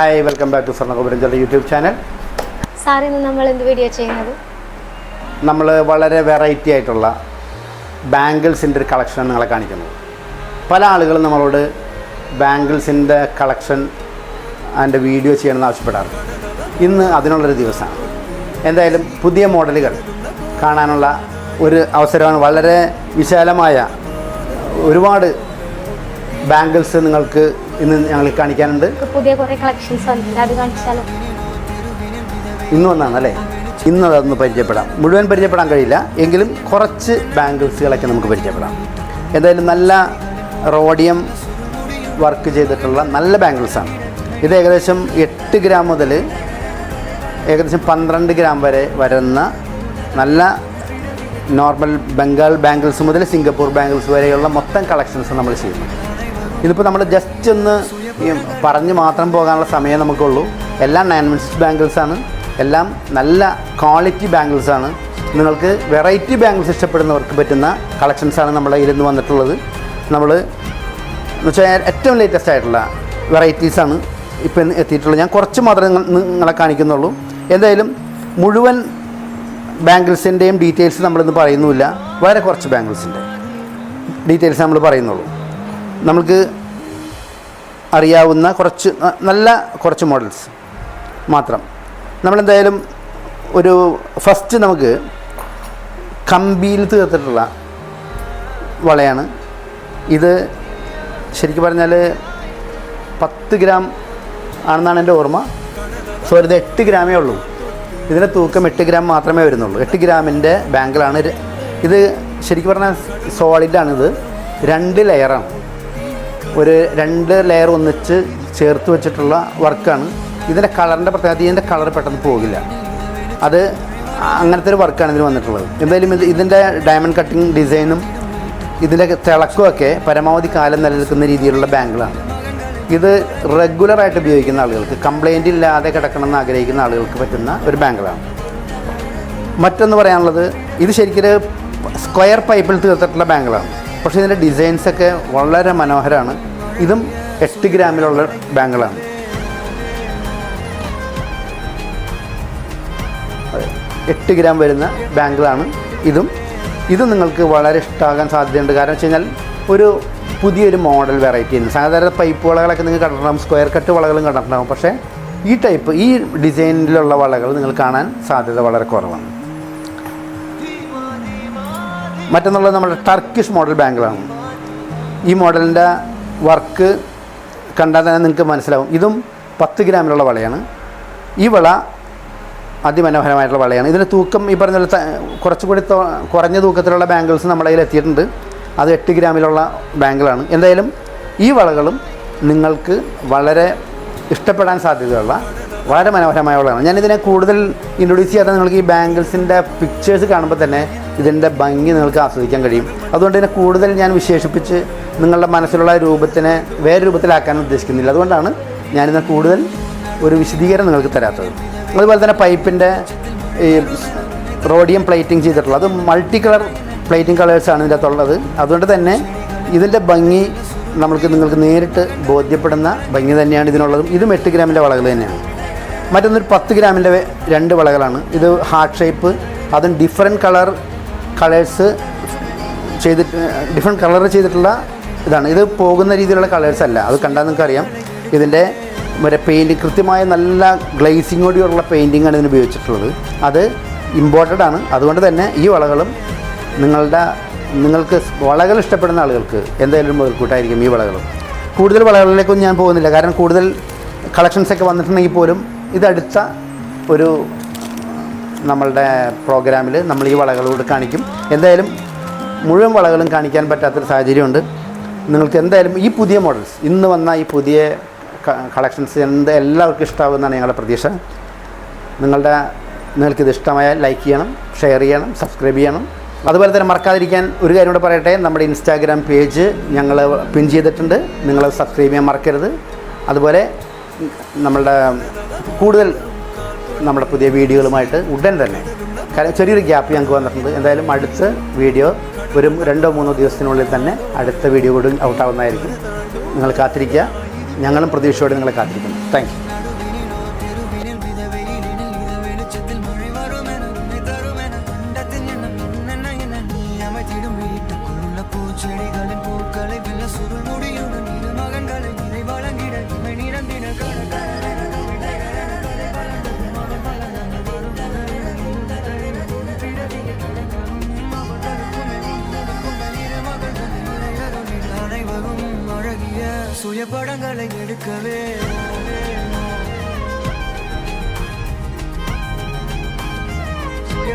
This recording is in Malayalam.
ഹായ് വെൽക്കം ബാക്ക് ടു സ്വർണകുബരഞ്ചന്റെ യൂട്യൂബ് ചാനൽ സാർ ഇന്ന് നമ്മൾ എന്ത് വീഡിയോ ചെയ്യുന്നത്? നമ്മൾ വളരെ വെറൈറ്റി ആയിട്ടുള്ള ബാംഗിൾസിന്റെ ഒരു കളക്ഷനാണ് നിങ്ങളെ കാണിക്കുന്നത്. പല ആളുകളും നമ്മളോട് ബാംഗിൾസിന്റെ കളക്ഷൻ അതിന്റെ വീഡിയോ ചെയ്യണമെന്ന് ആവശ്യപ്പെടാറുണ്ട്. ഇന്ന് അതിനുള്ളൊരു ദിവസമാണ്. എന്തായാലും പുതിയ മോഡലുകൾ കാണാനുള്ള ഒരു അവസരമാണ് വളരെ വിശാലമായ ഒരുപാട് ബാംഗിൾസ് നിങ്ങൾക്ക് ഇന്ന് ഞങ്ങൾ കാണിക്കാനുണ്ട്. പുതിയ കുറേ കളക്ഷൻസ് വന്നിട്ടുണ്ട്. അത് കാണിച്ചാലോ? ഇന്ന് വന്നാണ് അല്ലേ ഇന്ന് അതൊന്ന് പരിചയപ്പെടാം. മുഴുവൻ പരിചയപ്പെടാൻ കഴിയില്ല. എങ്കിലും കുറച്ച് ബാംഗിൾസുകളൊക്കെ നമുക്ക് പരിചയപ്പെടാം. എന്തായാലും നല്ല റോഡിയം വർക്ക് ചെയ്തിട്ടുള്ള നല്ല ബാംഗിൾസാണ് ഇത് ഏകദേശം എട്ട് ഗ്രാം മുതൽ ഏകദേശം പന്ത്രണ്ട് ഗ്രാം വരെ വരുന്ന നല്ല നോർമൽ ബംഗാൾ ബാംഗിൾസ് മുതൽ സിംഗപ്പൂർ ബാംഗിൾസ് വരെയുള്ള മൊത്തം കളക്ഷൻസ് നമ്മൾ ചെയ്യുന്നു ഇതിപ്പോൾ നമ്മൾ ജസ്റ്റ് ഒന്ന് പറഞ്ഞു മാത്രം പോകാനുള്ള സമയം നമുക്കുള്ളൂ. എല്ലാം നയൻ മിനിറ്റ്സ് ബാങ്കിൾസാണ് എല്ലാം നല്ല ക്വാളിറ്റി ബാങ്കിൾസാണ് നിങ്ങൾക്ക് വെറൈറ്റി ബാംഗിൾസ് ഇഷ്ടപ്പെടുന്നവർക്ക് പറ്റുന്ന കളക്ഷൻസാണ് നമ്മൾ ഇരുന്ന് വന്നിട്ടുള്ളത്. നമ്മൾ എന്ന് വെച്ചാൽ ഏറ്റവും ലേറ്റസ്റ്റ് ആയിട്ടുള്ള വെറൈറ്റീസാണ് ഇപ്പം എത്തിയിട്ടുള്ളത്. ഞാൻ കുറച്ച് മാത്രമേ നിങ്ങളെ കാണിക്കുന്നുള്ളൂ. എന്തായാലും മുഴുവൻ ബാംഗിൾസിന്റെയും ഡീറ്റെയിൽസ് നമ്മളിന്ന് പറയുന്നില്ല വളരെ കുറച്ച് ബാംഗിൾസിന്റെ ഡീറ്റെയിൽസ് നമ്മൾ പറയുന്നുള്ളൂ. നമുക്ക് അറിയാവുന്ന കുറച്ച് നല്ല കുറച്ച് മോഡൽസ് മാത്രം. നമ്മളെന്തായാലും ഒരു ഫസ്റ്റ് നമുക്ക് കമ്പിയിൽ തീർത്തിട്ടുള്ള വളയാണ്. ഇത് ശരിക്കും പറഞ്ഞാൽ പത്ത് ഗ്രാം ആണെന്നാണ് എന്റെ ഓർമ്മ. സോ ഇത് എട്ട് ഗ്രാമേ ഉള്ളൂ. ഇതിന്റെ തൂക്കം എട്ട് ഗ്രാം മാത്രമേ വരുന്നുള്ളൂ. എട്ട് ഗ്രാമിന്റെ ബാങ്കിലാണ് ഇത് ശരിക്കും പറഞ്ഞാൽ സോളിഡാണിത് രണ്ട് ലെയറാണ് ഒരു രണ്ട് ലെയർ ഒന്നിച്ച് ചേർത്ത് വെച്ചിട്ടുള്ള വർക്കാണ്. ഇതിന്റെ കളറിന്റെ പ്രത്യേകത ഇതിന്റെ കളർ പെട്ടെന്ന് പോകില്ല. അത് അങ്ങനത്തെ ഒരു വർക്കാണ് ഇതിന് വന്നിട്ടുള്ളത്. എന്തായാലും ഇത് ഇതിന്റെ ഡയമണ്ട് കട്ടിങ് ഡിസൈനും ഇതിന്റെ തിളക്കുമൊക്കെ പരമാവധി കാലം നിലനിൽക്കുന്ന രീതിയിലുള്ള ബാങ്കിളാണ് ഇത് റെഗുലറായിട്ട് ഉപയോഗിക്കുന്ന ആളുകൾക്ക് കംപ്ലൈന്റ് ഇല്ലാതെ കിടക്കണമെന്ന് ആഗ്രഹിക്കുന്ന ആളുകൾക്ക് പറ്റുന്ന ഒരു ബാങ്കിളാണ് മറ്റൊന്ന് പറയാനുള്ളത് ഇത് ശരിക്കും സ്ക്വയർ പൈപ്പിൽ തീർത്തിട്ടുള്ള ബാങ്കിളാണ് പക്ഷേ ഇതിന്റെ ഡിസൈൻസൊക്കെ വളരെ മനോഹരമാണ്. ഇതും എട്ട് ഗ്രാമിലുള്ള ബാങ്കുകളാണ്. എട്ട് ഗ്രാം വരുന്ന ബാങ്കുകളാണ് ഇതും. ഇത് നിങ്ങൾക്ക് വളരെ ഇഷ്ടമാകാൻ സാധ്യതയുണ്ട്. കാരണം വെച്ച് കഴിഞ്ഞാൽ ഒരു പുതിയൊരു മോഡൽ വെറൈറ്റി ആണ് സാധാരണ പൈപ്പ് വളകളൊക്കെ നിങ്ങൾ കണ്ടിട്ടുണ്ടാകും സ്ക്വയർ കട്ട് വളകളും കണ്ടിട്ടുണ്ടാകും പക്ഷേ ഈ ടൈപ്പ് ഈ ഡിസൈനിലുള്ള വളകൾ നിങ്ങൾ കാണാൻ സാധ്യത വളരെ കുറവാണ്. മറ്റൊന്നുള്ളത് നമ്മുടെ ടർക്കിഷ് മോഡൽ ബാങ്കുകളാണ് ഈ മോഡലിന്റെ വർക്ക് കണ്ടാൽ തന്നെ നിങ്ങൾക്ക് മനസ്സിലാവും. ഇതും പത്ത് ഗ്രാമിലുള്ള വളയാണ്. ഈ വള അതിമനോഹരമായിട്ടുള്ള വളയാണ്. ഇതിന്റെ തൂക്കം ഈ പറഞ്ഞ കുറച്ചുകൂടി കുറഞ്ഞ തൂക്കത്തിലുള്ള ബാങ്കിൾസ് നമ്മുടെ കയ്യിൽ എത്തിയിട്ടുണ്ട്. അത് എട്ട് ഗ്രാമിലുള്ള ബാങ്കിളാണ് എന്തായാലും ഈ വളകളും നിങ്ങൾക്ക് വളരെ ഇഷ്ടപ്പെടാൻ സാധ്യതയുള്ള വളരെ മനോഹരമായ വളമാണ് ഞാനിതിനെ കൂടുതൽ ഇൻട്രൊഡ്യൂസ് ചെയ്യാതെ നിങ്ങൾക്ക് ഈ ബാങ്കിൾസിന്റെ പിക്ചേഴ്സ് കാണുമ്പോൾ തന്നെ ഇതിന്റെ ഭംഗി നിങ്ങൾക്ക് ആസ്വദിക്കാൻ കഴിയും. അതുകൊണ്ട് തന്നെ കൂടുതൽ ഞാൻ വിശേഷിപ്പിച്ച് നിങ്ങളുടെ മനസ്സിലുള്ള രൂപത്തിനെ വേറെ രൂപത്തിലാക്കാൻ ഉദ്ദേശിക്കുന്നില്ല. അതുകൊണ്ടാണ് ഞാനിന്ന് കൂടുതൽ ഒരു വിശദീകരണം നിങ്ങൾക്ക് തരാത്തത്. അതുപോലെ തന്നെ പൈപ്പിന്റെ ഈ റോഡിയം പ്ലേറ്റിംഗ് ചെയ്തിട്ടുള്ളത് അത് മൾട്ടി കളർ പ്ലേറ്റിംഗ് കളേഴ്സാണ് ഇതിന്റെ അകത്തുള്ളത്. അതുകൊണ്ട് തന്നെ ഇതിന്റെ ഭംഗി നമ്മൾക്ക് നിങ്ങൾക്ക് നേരിട്ട് ബോധ്യപ്പെടുന്ന ഭംഗി തന്നെയാണ് ഇതിനുള്ളതും. ഇതും എട്ട് ഗ്രാമിന്റെ വളകൾ തന്നെയാണ്. മറ്റൊന്നൊരു പത്ത് ഗ്രാമിന്റെ രണ്ട് വളകളാണ്. ഇത് ഹാർട്ട് ഷേപ്പ് അതും ഡിഫറെന്റ് കളർ കളേഴ്സ് ചെയ്തിട്ട് ഡിഫറെന്റ് കളർ ചെയ്തിട്ടുള്ള ഇതാണ്. ഇത് പോകുന്ന രീതിയിലുള്ള കളേഴ്സ് അല്ല. അത് കണ്ടാൽ നിങ്ങൾക്ക് അറിയാം ഇതിന്റെ മറ്റേ പെയിന്റ് കൃത്യമായ നല്ല ഗ്ലേസിങ്ങോടെയുള്ള പെയിന്റിംഗ് ആണ് ഇതിന് ഉപയോഗിച്ചിട്ടുള്ളത്. അത് ഇമ്പോർട്ടഡ് ആണ്. അതുകൊണ്ട് തന്നെ ഈ വളകളും നിങ്ങളുടെ നിങ്ങൾക്ക് വളകൾ ഇഷ്ടപ്പെടുന്ന ആളുകൾക്ക് എന്തായാലും മുതൽക്കൂട്ടായിരിക്കും ഈ വളകളും. കൂടുതൽ വളകളിലേക്കൊന്നും ഞാൻ പോകുന്നില്ല. കാരണം കൂടുതൽ കളക്ഷൻസൊക്കെ വന്നിട്ടുണ്ടെങ്കിൽ പോലും ഇതടുത്ത ഒരു നമ്മളുടെ പ്രോഗ്രാമിൽ നമ്മൾ ഈ വളകളോട് കാണിക്കും. എന്തായാലും മുഴുവൻ വളകളും കാണിക്കാൻ പറ്റാത്തൊരു സാഹചര്യമുണ്ട്. നിങ്ങൾക്ക് എന്തായാലും ഈ പുതിയ മോഡൽസ് ഇന്ന് വന്ന ഈ പുതിയ കളക്ഷൻസ് എന്ത് എല്ലാവർക്കും ഇഷ്ടമാകുമെന്നാണ് ഞങ്ങളുടെ പ്രതീക്ഷ. നിങ്ങളുടെ നിങ്ങൾക്കിത് ഇഷ്ടമായാൽ ലൈക്ക് ചെയ്യണം ഷെയർ ചെയ്യണം സബ്സ്ക്രൈബ് ചെയ്യണം. അതുപോലെ തന്നെ മറക്കാതിരിക്കാൻ ഒരു കാര്യം കൂടെ പറയട്ടെ. നമ്മുടെ ഇൻസ്റ്റാഗ്രാം പേജ് ഞങ്ങൾ പിൻ ചെയ്തിട്ടുണ്ട്. നിങ്ങൾ സബ്സ്ക്രൈബ് ചെയ്യാൻ മറക്കരുത്. അതുപോലെ നമ്മളുടെ കൂടുതൽ നമ്മുടെ പുതിയ വീഡിയോകളുമായിട്ട് ഉടൻ തന്നെ. കാരണം ചെറിയൊരു ഗ്യാപ്പ് ഞങ്ങൾക്ക് വന്നിട്ടുണ്ട്. എന്തായാലും അടുത്ത വീഡിയോ ഒരു രണ്ടോ മൂന്നോ ദിവസത്തിനുള്ളിൽ തന്നെ അടുത്ത വീഡിയോ കൂടി ഔട്ടാവുന്നതായിരിക്കും നിങ്ങൾ കാത്തിരിക്കുക. ഞങ്ങളും പ്രതീക്ഷയോടെ നിങ്ങളെ കാത്തിരിക്കുന്നു. താങ്ക് அழகிய சுய படங்களை எடுக்கவே சுய